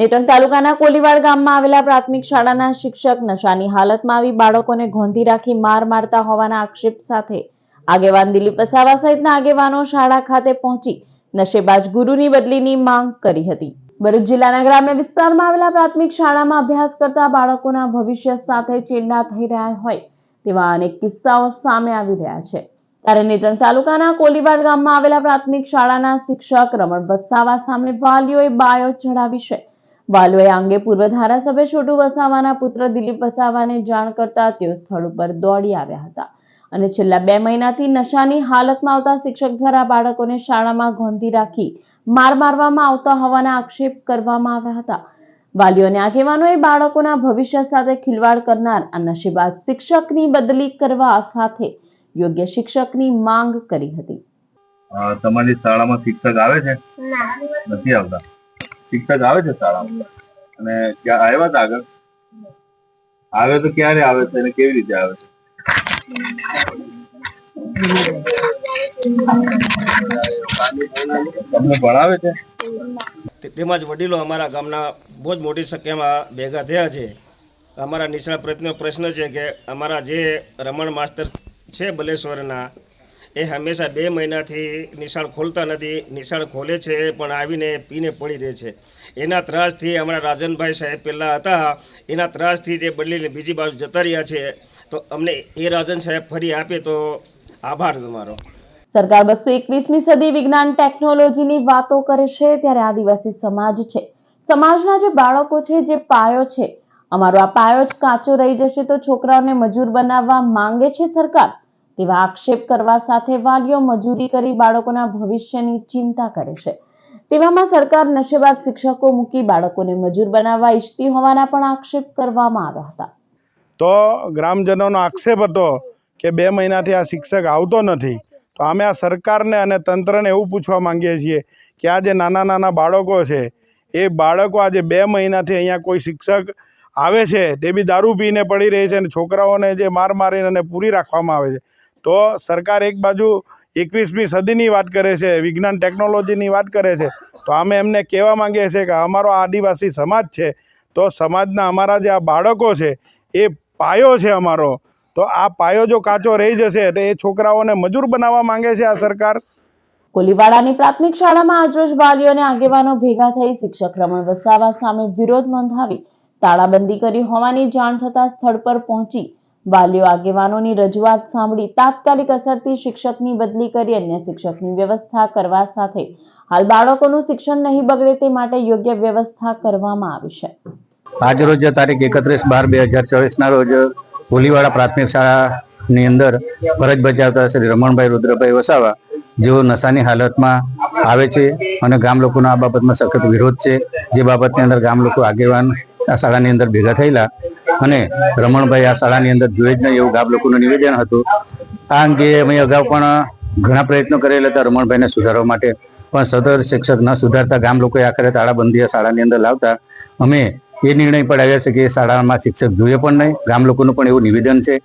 નેત્રંગ તાલુકાના કોલીવાડ ગામમાં આવેલા પ્રાથમિક શાળાના શિક્ષક નશાની હાલતમાં આવી બાળકોને ગોંધી રાખી માર મારતા હોવાના આક્ષેપ સાથે આગેવાન દિલીપ વસાવા સહિતના આગેવાનો શાળા ખાતે પહોંચી નશેબાજ ગુરુની બદલીની માંગ કરી હતી. ભરૂચ જિલ્લાના ગ્રામ્ય વિસ્તારમાં આવેલા પ્રાથમિક શાળામાં અભ્યાસ કરતા બાળકોના ભવિષ્ય સાથે ચેડા થઈ રહ્યા હોય તેવા અનેક કિસ્સાઓ સામે આવી રહ્યા છે. ત્યારે નેત્રંગ તાલુકાના કોલીવાડ ગામમાં આવેલા પ્રાથમિક શાળાના શિક્ષક રમણ વસાવા સામે વાલીઓએ બાયો ચઢાવી છે. વાલીઓએ આ અંગે પૂર્વ ધારાસભ્ય છોટુ વસાવાના પુત્ર દિલીપ વસાવાને જાણ કરતા તેઓ સ્થળ ઉપર દોડી આવ્યા હતા. અને છેલ્લા બે મહિનાથી નશાની હાલતમાં આવતા શિક્ષક દ્વારા બાળકોને શાળામાં ગોંધી રાખી માર મારવામાં આવતા હોવાના આક્ષેપ કરવામાં આવ્યા હતા. વાલીઓને આગેવાનોએ બાળકોના ભવિષ્ય સાથે ખિલવાડ કરનાર આ નશીબાદ શિક્ષકની બદલી કરવા સાથે યોગ્ય શિક્ષકની માંગ કરી હતી. તમારી શાળામાં શિક્ષક આવે છે? નથી આવતા? શિક્ષક આવે છે શાળામાં? અને આવ્યા આગળ? આવે તો ક્યારે આવે છે અને કેવી રીતે આવે છે? તમને ભણાવે છે? તેમજ વડીલો અમારા ગામના બહુ જ મોટી સંખ્યામાં ભેગા થયા છે. અમારા નિષ્ણાત પ્રયત્નો પ્રશ્ન છે કે અમારા જે રમણ માસ્તર છે બલેશ્વરના એ હંમેશા બે મહિનાથી નિશાળ ખોલતા નથી, નિશાળ ખોલે છે, પણ આવીને પીને પડી રહે છે. એના ત્રાસથી અમારા રાજનભાઈ સાહેબ પહેલાં હતા, એના ત્રાસથી જે બદલીને બીજી બાજુ જતા રહ્યા છે, તો અમને એ રાજન સાહેબ ફરી આપે તો આભાર તમારો. સરકાર બસો એકવીસમી સદી વિજ્ઞાન ટેકનોલોજીની વાતો કરે છે, ત્યારે આદિવાસી સમાજ છે. સમાજના જે બાળકો છે, જે પાયો છે, અમારો આ પાયો જ કાચો રહી જશે તો છોકરાઓને મજૂર બનાવવા માંગે છે સરકાર? તેવા આક્ષેપ કરવા સાથે વાલીઓ મજૂરી કરી બાળકોના ભવિષ્યની ચિંતા કરે છે. તેવામાં સરકાર નશેબાદ શિક્ષકો મૂકી બાળકોને મજૂર બનાવવા ઈચ્છતી હોવાના પણ આક્ષેપ કરવામાં આવ્યા હતા. તો ગ્રામજનોનો આક્ષેપ હતો કે બે મહિનાથી આ શિક્ષક આવતો નથી. તો અમે આ સરકારને અને તંત્રને એવું પૂછવા માંગીએ છીએ કે આ જે નાના નાના બાળકો છે, એ બાળકો આજે બે મહિનાથી અહીંયા કોઈ શિક્ષક આવે છે, તે બી દારૂ પીને પડી રહી છે અને છોકરાઓને જે માર મારીને પૂરી રાખવામાં આવે છે. તો સરકાર એક બાજુ એકવીસમી સદીની વાત કરે છે, વિજ્ઞાન ટેકનોલોજીની વાત કરે છે, તો અમે એમને કહેવા માંગીએ છીએ કે અમારો આદિવાસી સમાજ છે, તો સમાજના અમારા જે આ બાળકો છે, એ પાયો છે અમારો. તો આ પાયો જો કાચો રહી જશે તો એ છોકરાઓને મજૂર બનાવવા માંગે છે આ સરકાર. કોલીવાડાની પ્રાથમિક શાળામાં આજરોજ વાલીઓ અને આગેવાનો ભેગા થઈ શિક્ષક રમણ વસાવા સામે વિરોધ નોંધાવી તાળાબંધી કરી હોવાની જાણ થતા સ્થળ પર પહોંચી વાલીઓ આગેવાનોની રજૂઆત સાંભળી તાત્કાલિક અસરથી શિક્ષકની બદલી કરી અન્ય શિક્ષકની વ્યવસ્થા કરવા સાથે હાલ બાળકોનું શિક્ષણ નહીં બગડે તે માટે યોગ્ય વ્યવસ્થા કરવામાં આવી છે. આજરોજ તારીખ એકત્રીસ બાર બે હજાર ચોવીસના રોજ કોલીવાડા પ્રાથમિક શાળાની અંદર ફરજ બજાવતા શ્રી રમણભાઈ રુદ્રભાઈ વસાવા જેઓ નશાની હાલતમાં આવે છે અને ગામ લોકોનો આ બાબતમાં સખત વિરોધ છે. જે બાબતની અંદર ગામ લોકો આગેવાન શાળાની અંદર ભેગા થયેલા અને રમણભાઈ આ શાળાની અંદર જોઈએ જ નહીં એવું ગામ લોકોનું નિવેદન હતું. આ અંગે અમે અગાઉ પણ ઘણા પ્રયત્નો કરેલા હતા રમણભાઈને સુધારવા માટે, પણ સદર શિક્ષક ન સુધારતા ગામ લોકોએ આખરે તાળાબંધી આ શાળાની અંદર લાવતા. અમે એ નિર્ણય પર છે કે શાળામાં શિક્ષક જોઈએ પણ નહીં. ગામ લોકોનું પણ એવું નિવેદન છે.